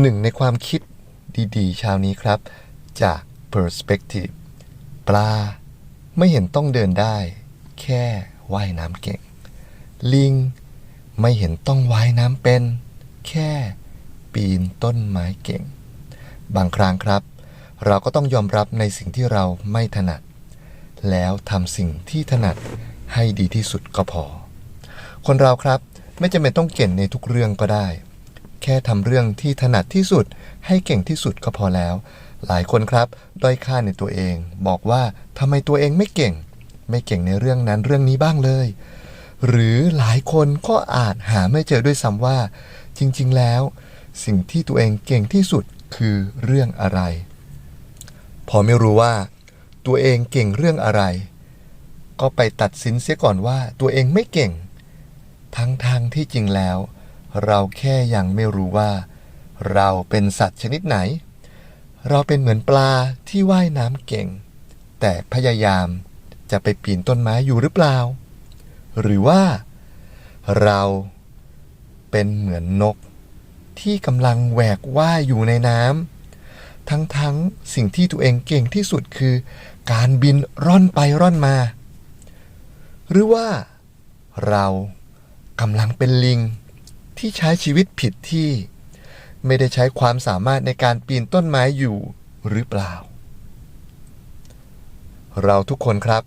หนึ่งในความคิดดีๆเช้านี้ครับ จาก Perspective ปลาไม่เห็นต้องเดินได้ แค่ว่ายน้ำเก่ง ลิง ไม่เห็นต้องว่ายน้ำเป็น แค่ปีนต้นไม้เก่ง บางครั้งครับ เราก็ต้องยอมรับในสิ่งที่เราไม่ถนัด แล้วทำสิ่งที่ถนัดให้ดีที่สุดก็พอ คนเราครับไม่จำเป็นต้องเก่งในทุกเรื่องก็ได้ แค่ทำเรื่องที่ถนัดที่สุด ให้เก่งที่สุดก็พอแล้ว หลายคนครับด้อยค่าในตัวเอง บอกว่าทำไมตัวเองไม่เก่ง ไม่เก่งในเรื่องนั้นเรื่องนี้บ้างเลย หรือหลายคนก็อาจหาไม่เจอด้วยซ้ำว่า จริงๆแล้ว สิ่งที่ตัวเองเก่งที่สุดคือเรื่องอะไร พอไม่รู้ว่า ตัวเองเก่งเรื่องอะไร ก็ไปตัดสินเสียก่อนว่าตัวเองไม่เก่ง ทั้งๆทที่จริงแล้ว เราแค่ยังไม่รู้ว่า เราเป็นสัตว์ชนิดไหน เราเป็นเหมือนปลาที่ว่ายน้ำเก่ง แต่พยายามจะไปปีนต้นไม้อยู่หรือเปล่า หรือว่า เราเป็นเหมือนนก ที่กำลังแหวกว่ายอยู่ในน้ำทั้งๆสิ่งที่ตัวเองเก่งที่สุดคือ การบินร่อนไปร่อนมา หรือว่า เรากำลังเป็นลิง ที่ใช้ชีวิตผิดที่ ไม่ได้ใช้ความสามารถในการปีนต้นไม้อยู่หรือเปล่า เราทุกคนครับ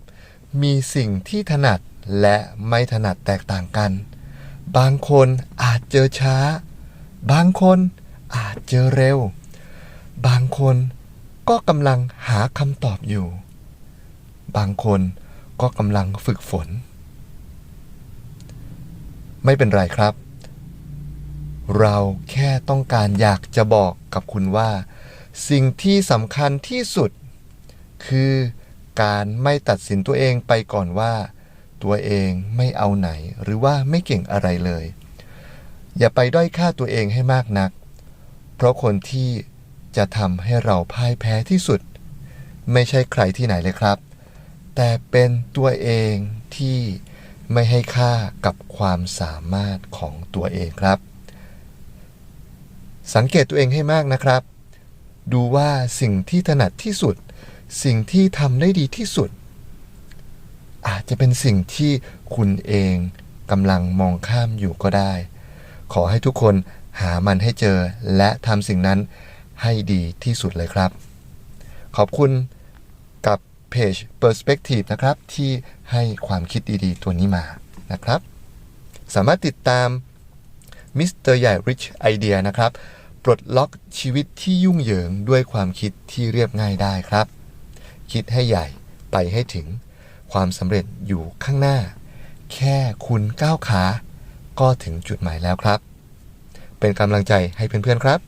มีสิ่งที่ถนัดและไม่ถนัดแตกต่างกัน บางคนอาจเจอช้า บางคนอาจเจอเร็ว บางคนก็กำลังหาคำตอบอยู่ บางคนก็กำลังฝึกฝน ไม่เป็นไรครับ เราแค่ต้องการอยากจะบอกกับคุณว่า สิ่งที่สำคัญที่สุด คือการไม่ตัดสินตัวเองไปก่อนว่า ตัวเองไม่เอาไหนหรือว่าไม่เก่งอะไรเลย อย่าไปด้อยค่าตัวเองให้มากนัก เพราะคนที่จะทำให้เราพ่ายแพ้ที่สุด ไม่ใช่ใครที่ไหนเลยครับ แต่เป็นตัวเองที่ไม่ให้ค่ากับความสามารถของตัวเองครับ สังเกตตัวเองให้มากนะครับ ดูว่าสิ่งที่ถนัดที่สุด สิ่งที่ทำได้ดีที่สุด อาจจะเป็นสิ่งที่คุณเองกำลังมองข้ามอยู่ก็ได้ ขอให้ทุกคนหามันให้เจอและทำสิ่งนั้นให้ดีที่สุดเลยครับ ขอบคุณกับเพจ Perspective นะครับ ที่ให้ความคิดดีๆ ตัวนี้มานะครับ สามารถติดตามมิสเตอร์ใหญ่ Rich Idea นะครับ ปลดล็อกชีวิตที่ยุ่งเหยิงด้วยความคิดที่เรียบง่ายได้ครับ คิดให้ใหญ่ไปให้ถึง ความสำเร็จอยู่ข้างหน้า แค่คุณก้าวขา ก็ถึงจุดหมายแล้วครับ เป็นกำลังใจให้เพื่อนๆครับ